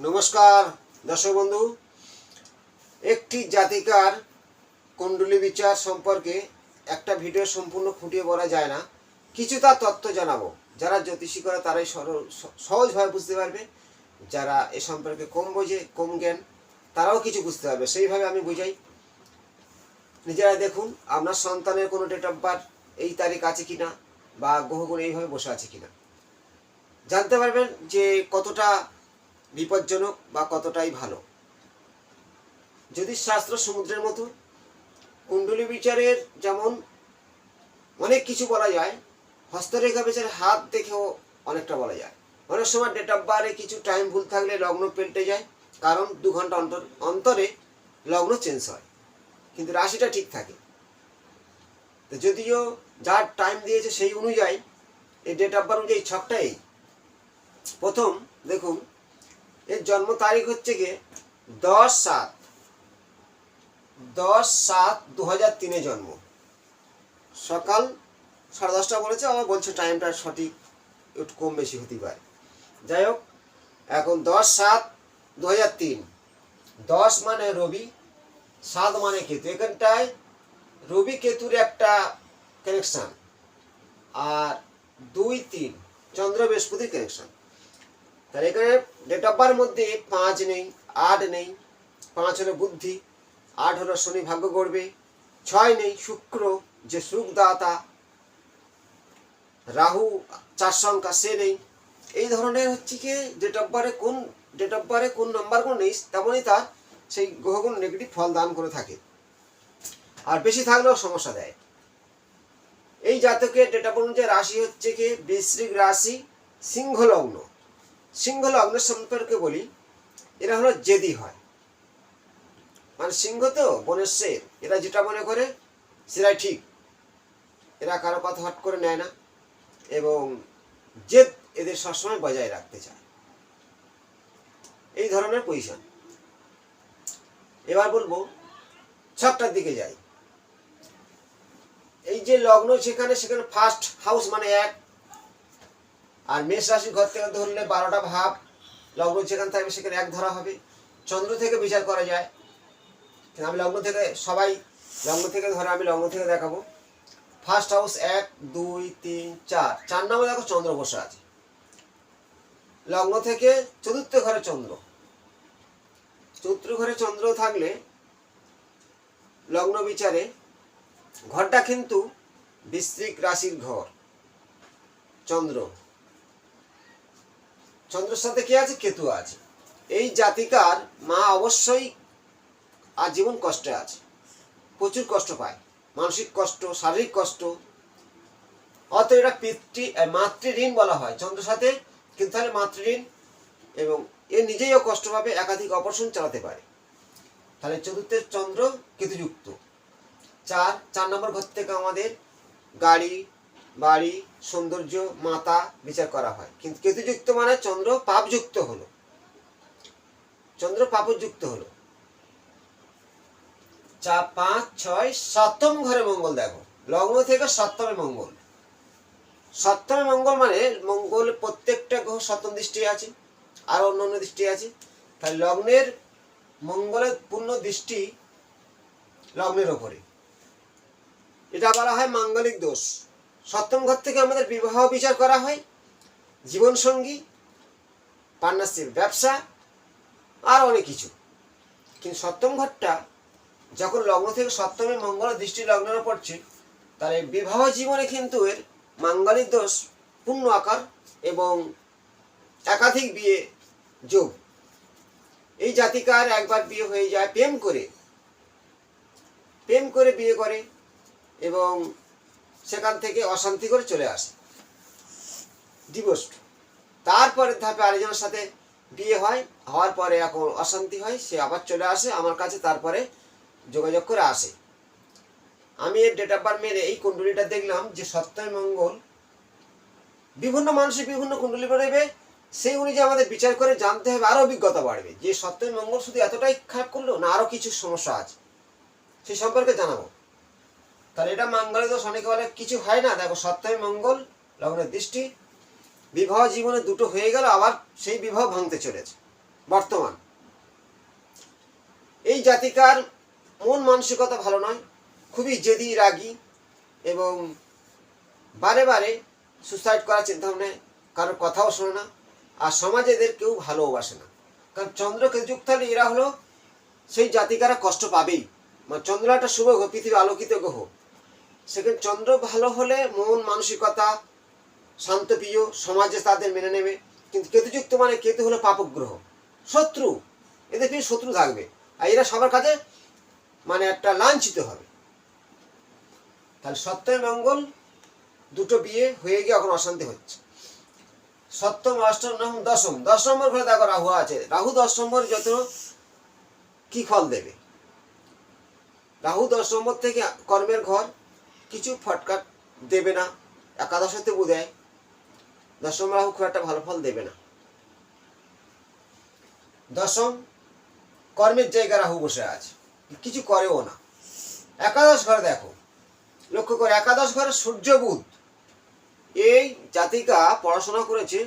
নমস্কার, দর্শক বন্ধু। একটি জাতিকার কুণ্ডলী বিচার সম্পর্কে একটা ভিডিও সম্পূর্ণ ফুটিয়ে বলা যায় না। কিছু তার তথ্য জানাব। যারা জ্যোতিষী করে তারাই সরল সহজভাবে বুঝতে পারবে। যারা এ সম্পর্কে কম বোঝে, কম জ্ঞান, তারাও কিছু বুঝতে পারবে। সেইভাবে আমি বুঝাই। নিজেরা দেখুন, আপনার সন্তানের কোনো ডেট অফ বার্থ এই তারিখ আছে কিনা বা গ্রহগুণ এইভাবে বসে আছে কিনা। জানতে পারবেন যে কতটা বিপজ্জনক বা কতটাই ভালো। যদি শাস্ত্র সমুদ্রের মতো। কুণ্ডলী বিচারের যেমন অনেক কিছু বলা যায়, হস্তরেখা বিচারের হাত দেখেও অনেকটা বলা যায়। অনেক সময় ডেট অফ বারে কিছু টাইম ভুল থাকলে লগ্ন পেল্টে যায়, কারণ দু ঘণ্টা অন্তর, অন্তরে লগ্ন চেঞ্জ হয়। কিন্তু রাশিটা ঠিক থাকে। তো যদিও যার টাইম দিয়েছে সেই অনুযায়ী, এই ডেট অফ বার্থ অনুযায়ী ছকটা এই। প্রথম, দেখুন এর জন্ম তারিখ হচ্ছে গিয়ে দশ সাত। দশ সাত দু হাজার তিনে জন্ম। সকাল সাড়ে দশটা বলেছে, আবার বলছে টাইমটা সঠিক একটু কম বেশি হতে পারে। যাই হোক, এখন দশ সাত দু হাজার তিন। দশ মানে রবি, সাত মানে কেতু। এখানটায় রবি কেতুর একটা কানেকশান আর দুই তিন, চন্দ্র বৃহস্পতির কানেকশান তাহলে এখানে ডেট অফ বার্থ মধ্যে পাঁচ নেই, আট নেই, পাঁচ হলো বুদ্ধি, আট হলো শনি ভাগ্য গড়বে ছয় নেই শুক্র যে সুখদাতা, রাহু চার সংখ্যা সে নেই। এই ধরনের হচ্ছে কি ডেট অফ বার্থে কোন ডেট অফ বার্থে কোন নাম্বার কোন নেই, তেমনই তার সেই গ্রহগুণ নেগেটিভ ফল দান করে থাকে। আর বেশি থাকলেও সমস্যা দেয়। এই জাতকের ডেট অফ অনুযায়ী রাশি হচ্ছে কি, বৃশ্চিক রাশি সিংহ লগ্ন সম্পর্কে বলি, এরা হলো জেদি হয়। মানে সিংহ তো বনের এরা যেটা মনে করে সেটাই ঠিক। এরা কারও কথা হট করে নেয় না, এবং জেদ এদের সবসময় বজায় রাখতে চায়। এই ধরনের পজিশন এবার বলব ছকটার দিকে যাই। এই যে লগ্ন, সেখানে সেখানে ফার্স্ট হাউস মানে এক আর মেষ রাশির ঘর থেকে ধরলে বারোটা ভাব, লগ্ন যেখানে থাকবে সেখানে এক ধরা হবে। চন্দ্র থেকে বিচার করা যায়। আমি লগ্ন থেকে, সবাই লগ্ন থেকে ধরে আমি লগ্ন থেকে দেখাবো। ফার্স্ট হাউস এক, দুই, তিন, চার। চার নম্বরে দেখো চন্দ্র বসে আছে। লগ্ন থেকে চতুর্থ ঘরে চন্দ্র। চতুর্থ ঘরে চন্দ্র থাকলে লগ্ন বিচারে ঘরটা কিন্তু বৃশ্চিক রাশির ঘর, চন্দ্র। চন্দ্রের সাথে কে আছে? কেতু আছে। এই জাতিকার মা অবশ্যই আজীবন কষ্টে আছে। প্রচুর কষ্ট পায়। মানসিক কষ্ট, শারীরিক কষ্ট। অত এটা পিতৃ মাতৃঋণ বলা হয় চন্দ্রের সাথে, কিন্তু তাহলে মাতৃঋণ এবং এ নিজেইও কষ্ট পাবে, একাধিক অপারেশন চালাতে পারে। তাহলে চতুর্থের চন্দ্র কেতুযুক্ত। চার চার নম্বর ঘর থেকে আমাদের গাড়ি বাড়ি, সৌন্দর্য, মাতা বিচার করা হয়। কিন্তু কেতুযুক্ত মানে চন্দ্র পাপযুক্ত হলো। চন্দ্র পাপযুক্ত হলো। চা পাঁচ, ছয়, সপ্তম ঘরে মঙ্গল দেখো। লগ্ন থেকে সপ্তমে মঙ্গল। সপ্তমে মঙ্গল মানে মঙ্গল প্রত্যেকটা গ্রহ সপ্তম দৃষ্টি আছে, আর অন্য অন্য দৃষ্টি আছে। তাহলে লগ্নের মঙ্গলের পূর্ণ দৃষ্টি লগ্নের ওপরে। এটা বলা হয় মাঙ্গলিক দোষ। সপ্তম ঘর থেকে আমাদের বিবাহ বিচার করা হয়। জীবনসঙ্গী পার্টনারশিপ ব্যবসা, আর অনেক কিছু। কিন্তু সপ্তম ঘরটা যখন লগ্ন থেকে সপ্তমে মঙ্গল দৃষ্টি লগ্নের পড়ছে, তাহলে বিবাহ জীবনে কিন্তু এর মাঙ্গলিক দোষ, পূর্ণ আকার এবং একাধিক বিয়ে যোগ। এই জাতিকার একবার বিয়ে হয়ে যায় প্রেম করে। প্রেম করে বিয়ে করে এবং সেখান থেকে অশান্তি করে চলে আসে। ডিভোর্স তারপরে ধাপে আরেকজনের সাথে বিয়ে হয়, হওয়ার পরে এখন অশান্তি হয়, সে আবার চলে আসে, আমার কাছে তারপরে যোগাযোগ করে আসে। আমি এর ডেট অফ বার্থ মেরে এই কুণ্ডলিটা দেখলাম যে সপ্তমী মঙ্গল। বিভিন্ন মানুষের বিভিন্ন কুণ্ডলি বেরোবে, সেই অনুযায়ী আমাদের বিচার করে জানতে হবে আরও অভিজ্ঞতা বাড়বে যে সপ্তমী মঙ্গল শুধু এতটাই খারাপ করল না আরও কিছু সমস্যা আছে। সেই সম্পর্কে জানাব। তাহলে এটা মঙ্গলে দোষ, অনেকে বলে কিছু হয় না। দেখো সপ্তমী মঙ্গল, লগ্নের দৃষ্টি। বিবাহ জীবনে দুটো হয়ে গেল, আবার সেই বিবাহ ভাঙতে চলেছে, বর্তমান। এই জাতিকার মন মানসিকতা ভালো নয়, খুবই জেদি, রাগী, এবং বারে বারে সুসাইড করার চিন্তা ভাবনা কারোর কথাও শোনে না, আর সমাজে এদের কেউ ভালোবাসে না। কারণ চন্দ্রকে যুক্ত হলে এরা হলো সেই জাতিকারা কষ্ট পাবেই। মানে চন্দ্র একটা শুভ গ্রহ পৃথিবী আলোকিত গ্রহ সেখানে চন্দ্র ভালো হলে মন মানসিকতা শান্তপ্রিয় সমাজে তাদের মেনে নেবে? কিন্তু কেতুযুক্ত মানে কেতু হলো পাপক গ্রহ শত্রু। এদের কিন্তু শত্রু থাকবে। আর এরা সবার কাছে মানে একটা লাঞ্ছিত হবে। তাহলে সপ্তমী মঙ্গল দুটো বিয়ে হয়ে গিয়ে এখন অশান্তি হচ্ছে। সপ্তম, অষ্টম, নবম, দশম। দশ নম্বর ঘরে দেখো রাহু আছে। রাহু দশ নম্বর যত কি ফল দেবে? রাহু দশ নম্বর থেকে কর্মের ঘর কিছু ফটকা দেবে না একাদশতে বোধহয় দশম রাহু খুব একটা ভালো ফল দেবে না। দশম, কর্মের জায়গা রাহু বসে আছে, কিছু করেও না। একাদশ ঘরে দেখো, লক্ষ্য করে, একাদশ ঘরে সূর্য বুধ, এই জাতিকা পড়াশোনা করেছে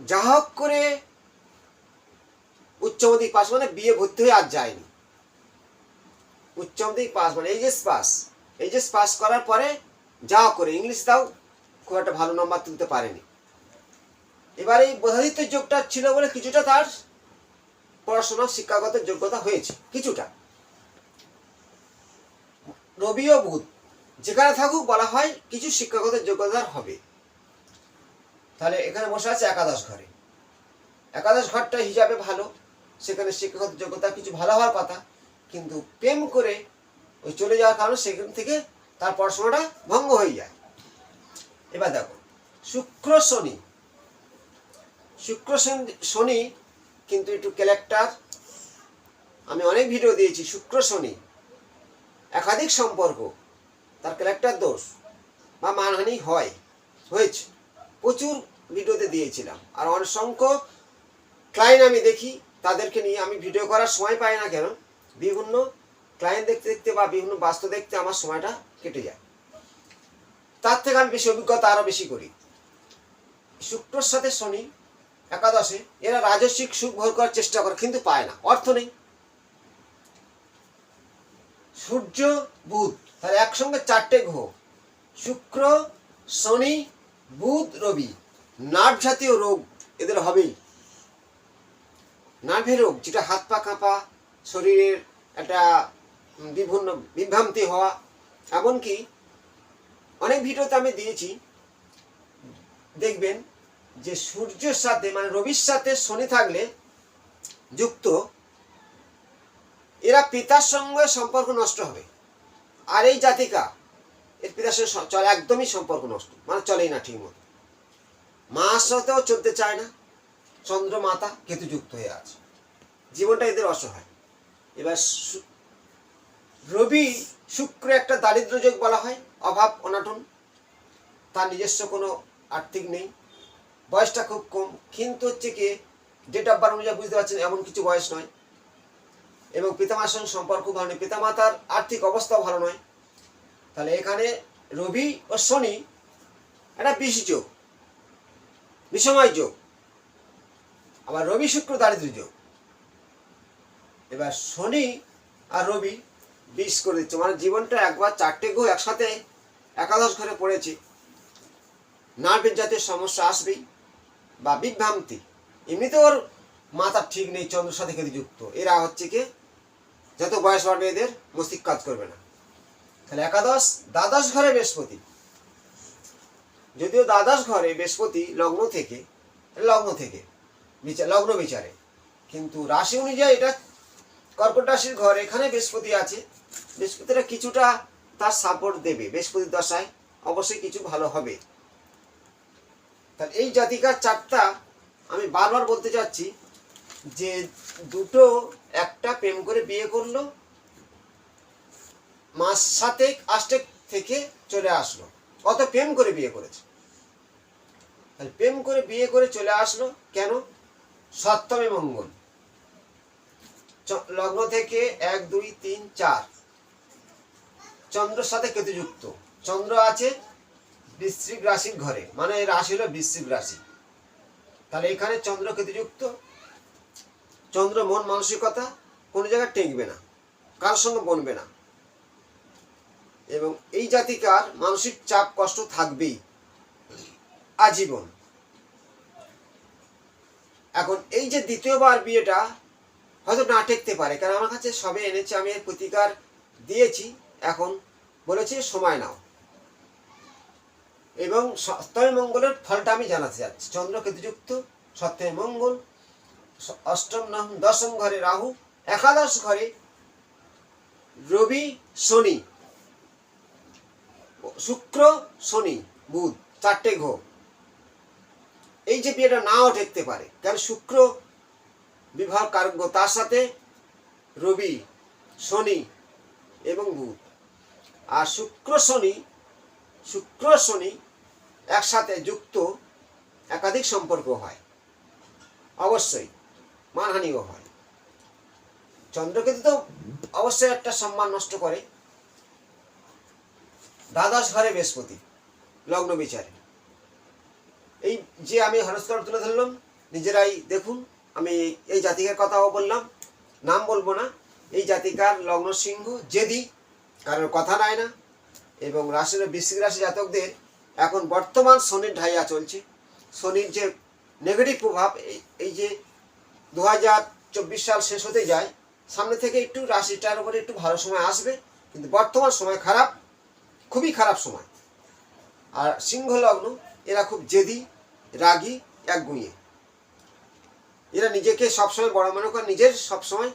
যা হোক করে উচ্চ মাধ্যমিক পাস মানে বিয়ে ভর্তি হয়ে আর যায়নি। উচ্চ মাধ্যমিক পাস মানে এইচএস পাস এইচএস পাস করার পরে যা করে ইংলিশ তাও খুব একটা ভালো নম্বর তুলতে পারেনি। এবার এই বোধাদিত্য যোগটা ছিল বলে কিছুটা তার পড়াশোনা শিক্ষাগত যোগ্যতা হয়েছে, কিছুটা। রবি ও বুধ, যেখানে থাকুক বলা হয় কিছু শিক্ষাগত যোগ্যতার হবে। তাহলে এখানে বসে আছে একাদশ ঘরে। একাদশ ঘরটা হিসাবে ভালো, সেখানে শিক্ষাগত যোগ্যতা কিছু ভালো হওয়ার কথা, কিন্তু প্রেম করে ওই চলে যাওয়ার কারণে সেখান থেকে তার পড়াশোনাটা ভঙ্গ হয়ে যায়। এবার দেখো, শুক্র শনি। শুক্র শনি- কিন্তু একটু ক্যারেক্টার আমি অনেক ভিডিও দিয়েছি, শুক্র শনি। একাধিক সম্পর্ক, তার ক্যারেক্টার দোষ বা মানহানি হয়, হয়েছে। প্রচুর ভিডিওতে দিয়েছিলাম। আর অসংখ্য ক্লায়েন্ট আমি দেখি, তাদেরকে নিয়ে আমি ভিডিও করার সময় পাই না কেন? বিভিন্ন ক্লায়েন্ট দেখতে দেখতে বা বিভিন্ন বাস্তব দেখতে আমার সময়টা কেটে যায়। তার থেকে আমি বেশি অভিজ্ঞতা আরও বেশি করি। শুক্রর সাথে শনি, একাদশে এরা রাজস্বিক সুখ ভোগ করার চেষ্টা করে কিন্তু পায় না, অর্থ নেই। সূর্য, বুধ, তাহলে একসঙ্গে চারটে গ্রহ। শুক্র, শনি, বুধ, রবি। নার্ভ জাতীয় রোগ এদের হবেই। নার্ভের রোগ, যেটা হাত পা কাঁপা, শরীরের একটা বিভিন্ন বিভ্রান্তি হওয়া, এমনকি অনেক ভিডিওতে আমি দিয়েছি। দেখবেন যে সূর্যের সাথে মানে রবির সাথে শনি থাকলে যুক্ত, এরা পিতার সঙ্গে সম্পর্ক নষ্ট হবে। আর এই জাতিকা, এর পিতার সঙ্গে চলে, একদমই সম্পর্ক নষ্ট মানে চলেই না ঠিক মতো। মার সাথেও চলতে চায় না, চন্দ্র মাতা কেতু যুক্ত হয়ে আছে। জীবনটা এদের অসহায়। এবার রবি শুক্র একটা দারিদ্র যোগ বলা হয়, অভাব, অনাটন। তার নিজস্ব কোনো আর্থিক নেই। বয়সটা খুব কম, কিন্তু হচ্ছে কি ডেট অফ বার্থ অনুযায়ী বুঝতে পারছেন, এমন কিছু বয়স নয়। এবং পিতামাতার সঙ্গে সম্পর্ক ভালো নয়, পিতামাতার আর্থিক অবস্থাও ভালো নয়। তাহলে এখানে রবি ও শনি একটা বিষ যোগ, বিষময় যোগ। আবার রবি শুক্র দারিদ্র যোগ। এবার শনি আর রবি বিষ করে দিচ্ছে। মানে জীবনটা একবার চারটে গ্রহ একসাথে একাদশ ঘরে পড়েছে। নার্ভের জাতীয় সমস্যা আসবেই বা বিভ্রান্তি। এমনিতে ওর মাথা ঠিক নেই চন্দ্রের সাথে কেতু যুক্ত। এরা হচ্ছে কি, যত বয়স বাড়বে এদের, মস্তিষ্ক কাজ করবে না। তাহলে একাদশ, দ্বাদশ ঘরে বৃহস্পতি। যদিও দ্বাদশ ঘরে বৃহস্পতি লগ্ন থেকে লগ্ন থেকে বিচার লগ্ন বিচারে। কিন্তু রাশি অনুযায়ী এটা কর্কট রাশির ঘর, এখানে বৃহস্পতি আছে। বৃহস্পতিটা কিছুটা তার সাপোর্ট দেবে বৃহস্পতির দশায়। অবশ্যই কিছু ভালো হবে। তাহলে এই জাতিকার চারটা, আমি বারবার বলতে চাচ্ছি যে দুটো, একটা প্রেম করে বিয়ে করল, মাস সাতেক, আষ্টেক থেকে চলে আসলো। কত প্রেম করে বিয়ে করেছে? তাহলে প্রেম করে বিয়ে করে চলে আসলো কেন? সপ্তমী মঙ্গল। লগ্ন থেকে এক, দুই, তিন, চার। চন্দ্রের সাথে কেতুযুক্ত। চন্দ্র আছে বৃশ্চিক রাশির ঘরে মানে রাশি হলো বৃশ্চিক রাশি। তাহলে এখানে চন্দ্র কেতুযুক্ত। চন্দ্র মন মানসিকতা, কোনো জায়গায় টেকবে না, কারোর সঙ্গে বনবে না। এবং এই জাতিকার মানসিক চাপ, কষ্ট থাকবেই, আজীবন। এখন এই যে দ্বিতীয়বার বিয়েটা হয়তো না টেকতে পারে। কারণ আমার কাছে সবে এনেছে, আমি এর প্রতিকার দিয়েছি, এখন বলেছি সময় নাও। এবং সপ্তমী মঙ্গলের ফলটা আমি জানাতে যাচ্ছি। চন্দ্র কেতুযুক্ত, সপ্তমী মঙ্গল, অষ্টম নবম দশম ঘরে রাহু, একাদশ ঘরে রবি, শনি, শুক্র, শনি, বুধ, চারটে গ্রহ। এই যে বিয়েটা নাও ঠেকতে পারে, কারণ শুক্র বিবাহ কারক তার সাথে রবি, শনি এবং বুধ। আর শুক্র, শনি শুক্র, শনি একসাথে যুক্ত একাধিক সম্পর্ক হয়। অবশ্যই মানহানিও হয়। চন্দ্রকেতু তো অবশ্যই একটা সম্মান নষ্ট করে। দ্বাদশ ঘরে বৃহস্পতি, লগ্ন বিচারে। এই যে আমি হরস্কর তুলে ধরলাম, নিজেরাই দেখুন। আমি এই জাতিকার কথাও বললাম, নাম বলব না, এই জাতিকার লগ্ন সিংহ জেদি, কারোর কথা নাই না, এবং রাশির বৃশ্চিক রাশি জাতকদের এখন বর্তমান শনির ঢাইয়া চলছে। শনির যে নেগেটিভ প্রভাব, এই- যে দু হাজার চব্বিশ সাল শেষ হতে যায়, সামনে থেকে একটু রাশিটার উপরে একটু ভালো সময় আসবে, কিন্তু বর্তমান সময় খারাপ, খুবই খারাপ সময়। আর সিংহ লগ্ন, এরা খুব জেদি, রাগী, একগুঁয়ে। এরা নিজেকে সবসময় বড় মনে করে, নিজের সবসময়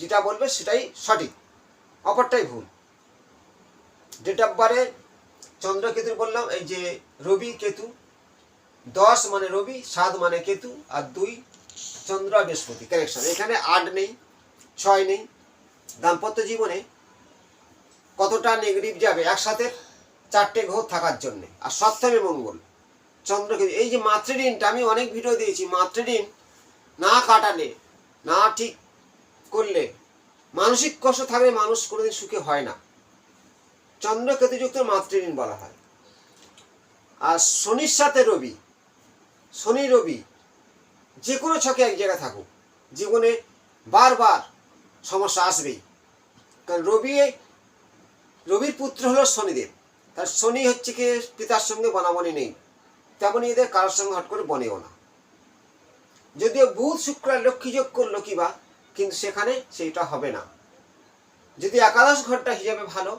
যেটা বলবে সেটাই সঠিক। অপরটাই ভুল। ডেট অফ বারে চন্দ্র কেতু বললাম, এই যে রবি কেতু, দশ মানে রবি, সাত মানে কেতু, আর দুই চন্দ্র বৃহস্পতি কানেকশন এখানে আট নেই, ছয় নেই, দাম্পত্য জীবনে কতটা নেগেটিভ যাবে? একসাথে চারটে গ্রহ থাকার জন্যে। আর সপ্তমী মঙ্গল চন্দ্রকে এই যে মাতৃঋণটা আমি অনেক ভিডিও দিয়েছি মাতৃঋণ না কাটালে, না ঠিক করলে মানসিক কষ্ট থাকলে মানুষ কোনোদিন সুখে হয় না। চন্দ্র কেতুযুক্ত মাতৃঋণ বলা হয়। আর শনির সাথে রবি, শনি রবি যে কোনো ছকে এক জায়গায় থাকুক, জীবনে বারবার সমস্যা আসবেই। কারণ রবি রবির পুত্র হলো শনিদেব। তার শনি হচ্ছে কি, পিতার সঙ্গে বনাবনি নেই। তেমনই এদের কারোর সঙ্গে হট করে বনেও না। যদিও বুধ শুক্র আর লক্ষ্মী যোগ করল কিবা, কিন্তু সেখানে সেইটা হবে না। যদি একাদশ ঘরটা হিসাবে ভালো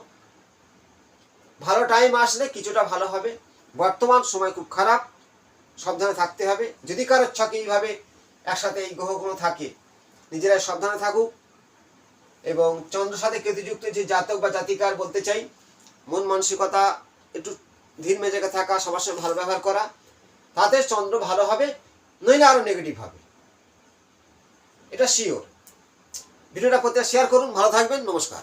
ভালো টাইম আসলে কিছুটা ভালো হবে। বর্তমান সময় খুব খারাপ, সাবধানে থাকতে হবে। যদি কারোর ছকে এইভাবে একসাথে এই গ্রহগুলো থাকে নিজেরা সাবধানে থাকুক। এবং চন্দ্র সাথে কেতুযুক্ত যে জাতক বা জাতিকার বলতে চাই, মন মানসিকতা একটু ধীর মেজাকে থাকা, সবার সঙ্গে ভালো ব্যবহার করা, তাতে চন্দ্র ভালো হবে। নইলে আরও নেগেটিভ হবে। এটা শিওর ভিডিওটা প্রত্যেক শেয়ার করুন ভালো থাকবেন নমস্কার।